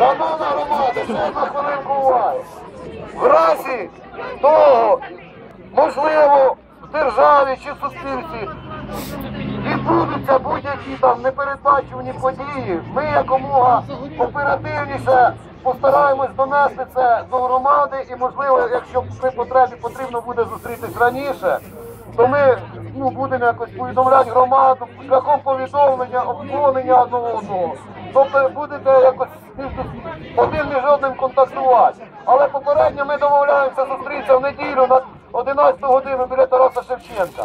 Шановна громада, одну хвилинку уваги. В разі того, можливо, в державі чи в суспільстві відбудуться будь-які там непередбачувані події, ми якомога оперативніше постараємось донести це до громади і, можливо, якщо при потребі потрібно буде зустрітись раніше, то ми ну, будемо якось повідомляти громаду шляхом повідомлення, обдзвонення одного одного. Тобто будете якось один між одним контактувати. Але попередньо ми домовляємося зустрітися в неділю на 11 годину біля Тараса Шевченка.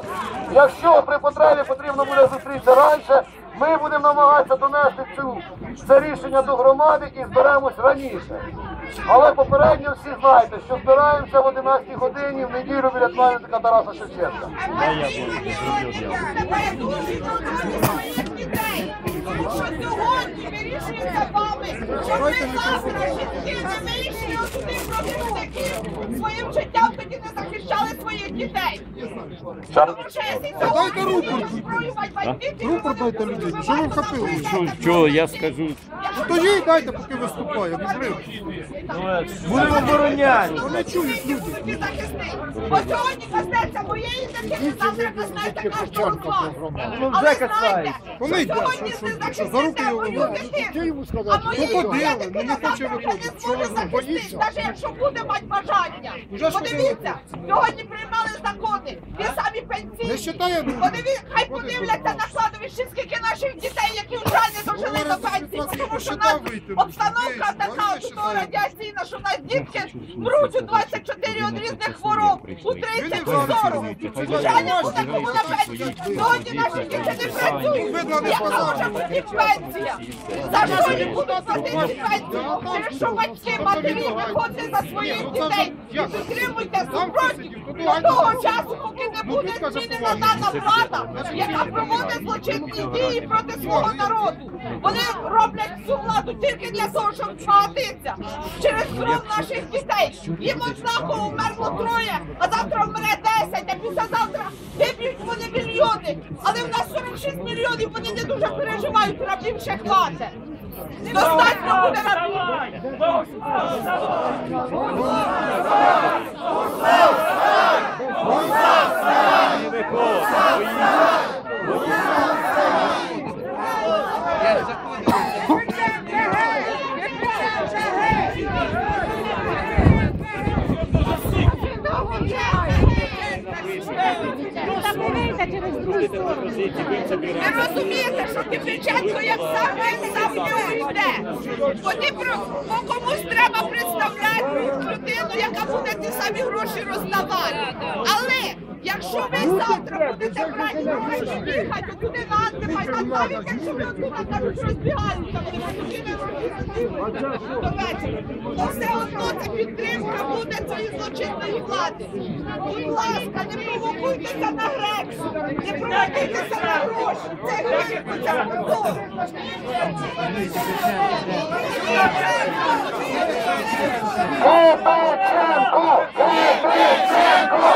Якщо при потребі потрібно буде зустрітися раніше, ми будемо намагатися донести цю це рішення до громади і зберемось раніше. Але попередньо всі знаєте, що збираємося в 11 годині в неділю біля пам'ятника Тараса Шевченка. Що сьогодні вирішується вами, що ви вийшли сюди проти своїм життям тоді не захищали своїх дітей. Дайте сьогодні рупор. Рупор дайте людині. Що ви вхопили? Що, що я скажу? То їй дайте, поки виступає. Будемо обороняти. Вони чують люди. не. Бо сьогодні коснеться моєї дитини, завтра коснеться кожного з вас. Ну, вже Але касається. Йде? сьогодні Що- не що- що, за руки захистите його мою виводять? дитину. Ну, А ходили, моя ну, дитина не хоче завтра вже виходити. не Що ви, захистити, боїться? навіть якщо буде мати бажання. Вже ж Подивіться, сьогодні приймали закони, ті самі Не пенсії. считає, ну, Подивіться, хай подивляться на кладовищі, скільки наших дітей, які вже не дожили до пенсії, тому що у нас обстановка така то радіаційна, що в нас дітки мруть у 24 від різних хвороб, у 30 у 40. Вже не буде кому на пенсію. Сьогодні наші діти не працюють. Яка може бути пенсія? За що їм будуть платити пенсію? Через що батьки, матері виходять за своїх дітей. і підтримуйте супротив. до того часу, поки не буде змінена дана влада, яка проводить злочинні дії проти свого народу. Вони роблять цю владу тільки для того, щоб змагатися через кров наших дітей. Їм однаково вмерло троє, а завтра вмре 10, а післязавтра виб'ють вони мільйони. Але в нас 46 мільйонів, вони не дуже переживають, рабів ще хватить. Достатньо буде рабів. Ви розумієте, що Киприченко як сам він сам в нього йде. Вони про бо комусь треба представляти людину, яка буде ті самі гроші роздавати. Але якщо ви завтра будете брати гроші їхати туди на антимайдан, навіть якщо ви оттуда кажуть, розбігаються, вони не до вечора, одно це підтримка буде цієї злочинної влади. Будь ласка, не провокуйтеся на гречку, не провокуйтеся на гроші. Це гречку, це позор. Кириченко! Кириченко!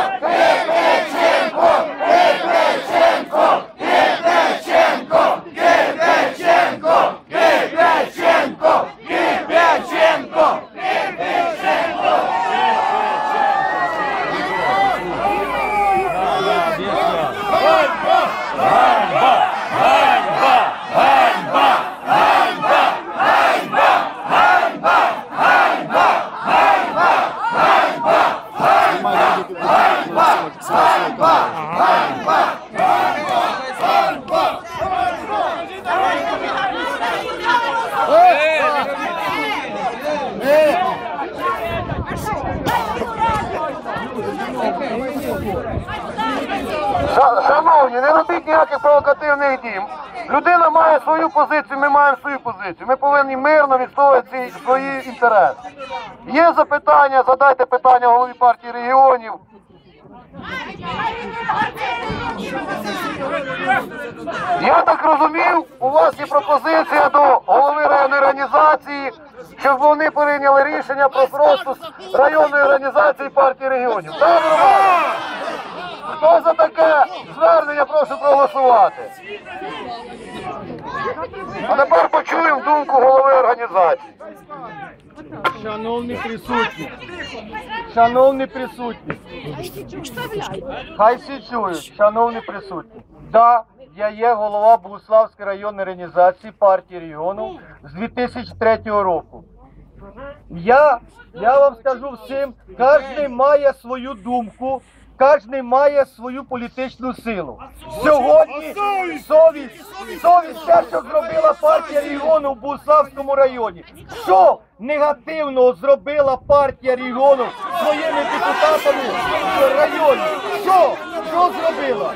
Шановні, не робіть ніяких провокативних дій. Людина має свою позицію, ми маємо свою позицію. Ми повинні мирно відстоювати свої інтереси. Є запитання, задайте питання голові партії регіонів. Я так розумів, у вас є пропозиція до голови районної організації, щоб вони прийняли рішення про розпуск районної організації партії регіонів. Так? Хто за таке звернення, прошу проголосувати. А тепер почуємо думку голови організації. Шановні присутні, шановні присутні, хай всі чують, шановні присутні. Да, я є голова Богуславської районної організації партії регіону з 2003 року. Я, я вам скажу всім, кожен має свою думку, кожен має свою політичну силу. Сьогодні совість, совість те, що зробила партія регіону в Буславському районі. Що негативного зробила партія регіону своїми депутатами в районі? Що? Що зробила?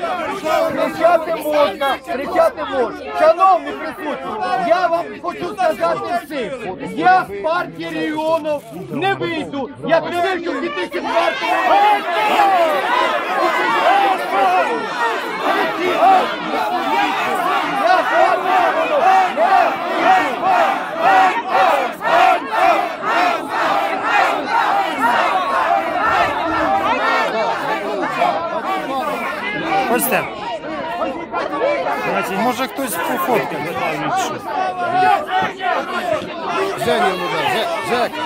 Кричати можна, кричати можна. Шановні присутні, я вам хочу сказати всім, я з партії регіону не вийду, як не вийду в 2004 році. Я з партії регіону не вийду. Костя. Значить, може хтось пофоткає. Женя, ну да, Же- Жека.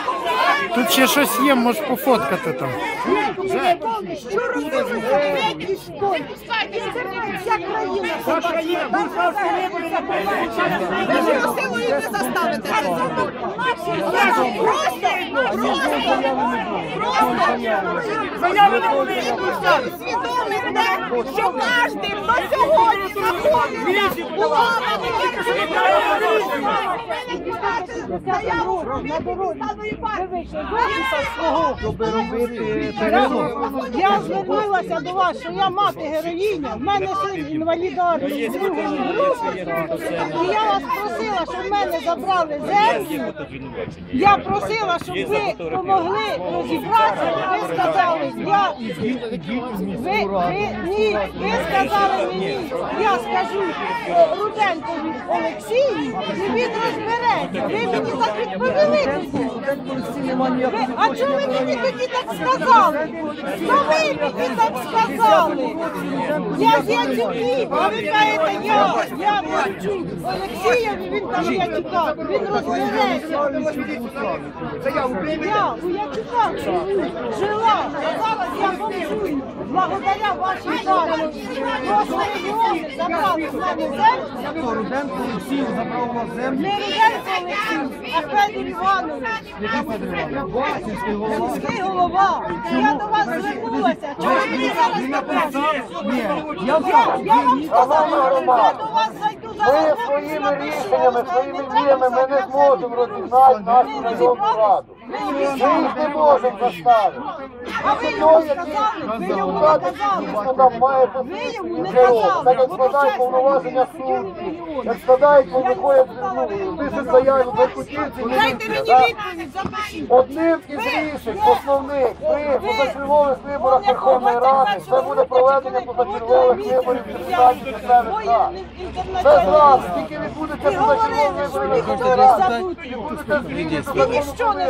Тут ще щось є, можеш пофоткати там. Що робити третій школі? Вся країна. Ви ж силою не заставите це усвідомите, що кожен, хто сьогодні знаходиться у лавах. Я звернулася до вас, що я мати героїня, в мене син інвалід армії другої групи. І я вас просила, щоб мене забрали землю. Я просила, щоб ви допомогли розібратися. Ви сказали, я ви, ви ні, ви сказали мені, я скажу е, Руденкові Олексію, і він розбереться. Ви мені так відповіли. Ви, а чому ви мені тоді так сказали? То ви мені так сказали. Я Яцюків, а ви кажете, я, я мовчу. Олексієві, він він розбереться. Я у живу, жила, зараз я мовчу. Благодаря вашій партії. Просто забрали з мене землю. Руденко Олексій забрав у вас землю. Не Руденко Олексій, а Федір Іванович. Сільський голова. Я до вас звернулася. Чого мені зараз не? Я вам сказала, я до вас зайду Ми своїми рішеннями, своїми діями ми не зможемо розігнати нашу районну раду. Ми їх не можемо заставити. Ви ви йому депутати, дійсно нам має джерело. Так як Бо складають повноваження ви суд, регіону. як складають, коли Я виходять, йому ну, казали. заяву за кутівці, Дайте мені відповідь, запишіть. Одним із рішень основних при позачергових виборах Верховної Ради це буде проведення позачергових виборів депутатів місцевих рад. Це тільки відбудеться І позачергові говорили, що ніхто не забути. І будете ніщо не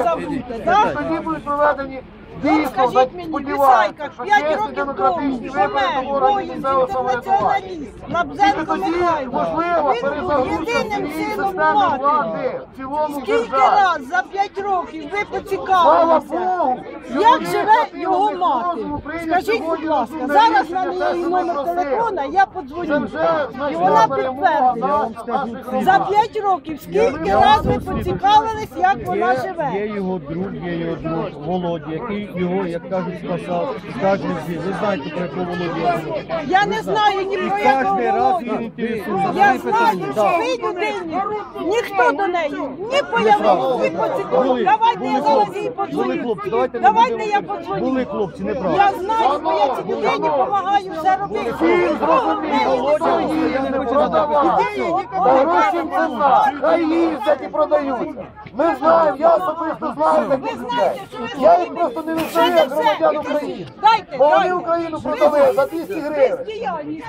так? тоді будуть проведені дійсно, Скажіть мені, сподіваюся, Бісайка, що 5 чесні років демократичні тому вибори помер до органів воїн, місцевого самоврядування. інтернаціоналіст, Лабзенко Тоді, Михайло. можливо, Він був перезагрузка єдиним цієї сином системи матері. влади в цілому Скільки державі. раз за 5 років ви Слава поцікавилися, Богу! як живе його мати? Скажіть, будь ласка, зараз мене є номер телефона, я Це подзвоню. вже І значна вона перемога підтвердить. наших За громад. 5 років скільки раз ви поцікавились, як вона Є живе? його друг, є його друг Володя, який його, як кажуть, спасав. Скажіть всі, ви знаєте про якого Володю я не знаю ні про якого кожен раз він Володю. інтересується. Я знаю, що ви людині, ніхто до неї не появився, ні поцікавив. Давайте я зараз їй Були подзвоню. хлопці, давайте не Давайте будемо- я подзвоню. Були хлопці, неправда. Я знаю, бо я цій людині допомагаю все робити. Нікого в неї. Я не хочу Та гроші не знаю. Хай їздять і продаються. Ми знаємо, я особисто знаю таких людей. Я їх просто не все. громадян України. Бо вони. Україну продали за 200 гривень.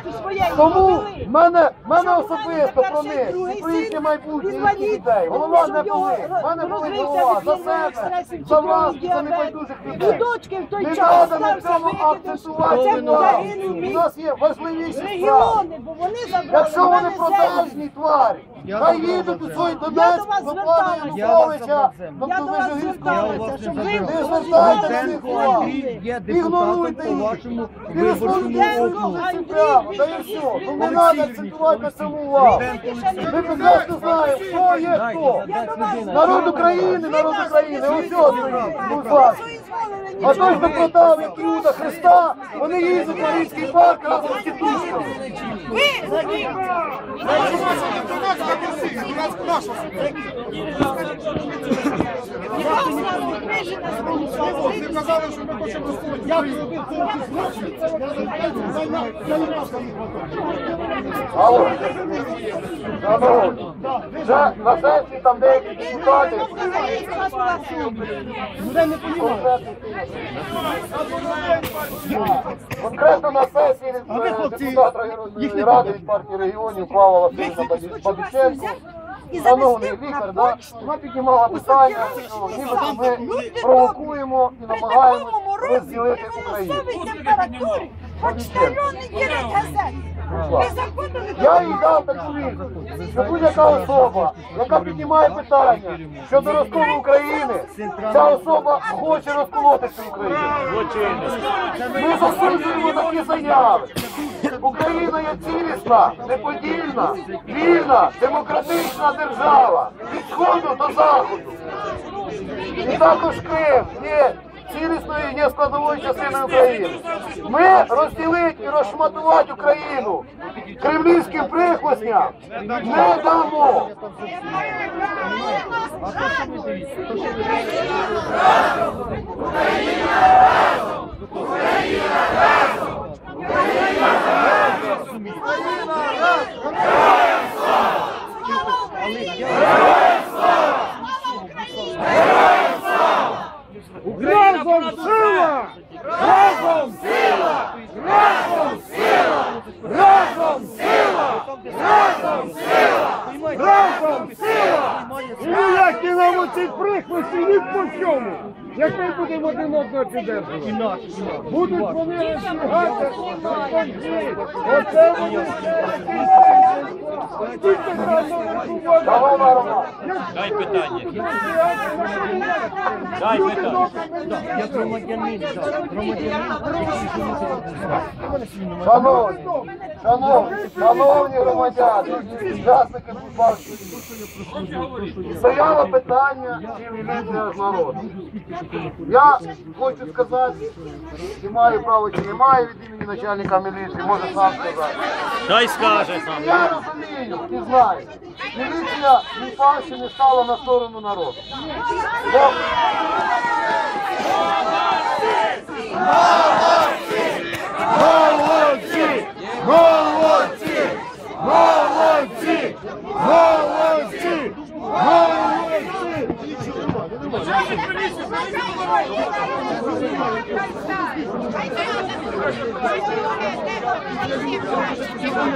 Тому в мене, мене особисто про них, і про їхнє майбутнє, їхніх дітей. Голова не болить. В мене болить голова за себе, за вас, цукровий за небайдужих І людей. Не треба на цьому акцентувати увагу. У нас є важливіші справи. Якщо вони продажні тварі, хай їдуть у свій Донецьк, вас до пана зверталася. Януковича, до Я до вас зверталася, щоб ви Не звертайтеся хлопці. є Ігноруйте депутатом по їх. вашому І Андрій, це прямо, та і все. Ну не треба акцентувати на цьому увагу. Ми прекрасно знаємо, хто є хто. Народ України, народ України, ось ось ну вас. А той, хто продав, як Іуда Христа, вони їздять на Різький парк разом з тітушками. Алло, шановні, вже на сесії там деякі депутати. Конкретно на сесії депутат ради від партії регіонів Павла Васильовна Бабіченко, шановний лікар, да, вона піднімала питання, що нібито ми провокуємо і намагаємось розділити Україну. температурі, хоч районний дірект газет. Я їй дав таку відповідь, що будь-яка особа, яка піднімає питання щодо розколу України, ця особа хоче розколоти цю Україну. Ми засуджуємо такі заяви. Україна є цілісна, неподільна, вільна, демократична держава від сходу до заходу. І також Крим є цілісною є складовою частиною України. Ми розділити і розшматувати Україну кремлівським прихвостням не дамо. Разом сила! Разом сила! Разом сила! Разом сила! Разом сила! Сила! Ніякі нам оці прихвості ні по чому! Як ми будемо один одного підтримувати? Будуть вони розбігати, оце вони разом виховати. Дай питання. Дай питання. Я громадянин. Шановні, шановні, шановні громадяни, учасники футболки, стояло питання цивілізації народу. Я хочу сказати, чи маю право, чи не маю від імені начальника міліції, може сам сказати. Дай скаже сам. Я розумію і знаю, міліція Ліпавщини стала на сторону народу. Бо Молодці! Молодці! Молодці! Слава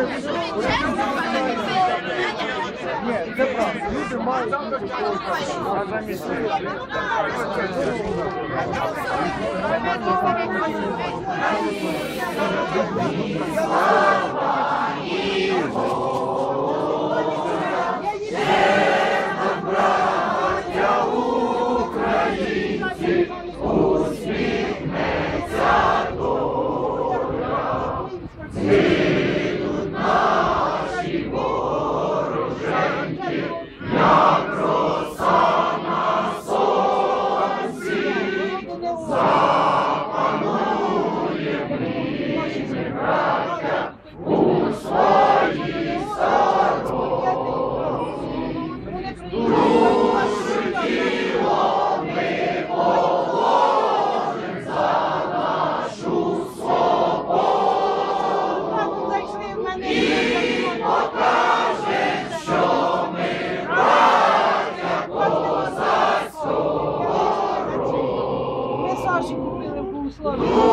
ми, браття, у своїй сорозі. Душу тіло ми положим за нашу свободу. І покажем, що ми, браття, козацького роду. Ми Саші купили в слові.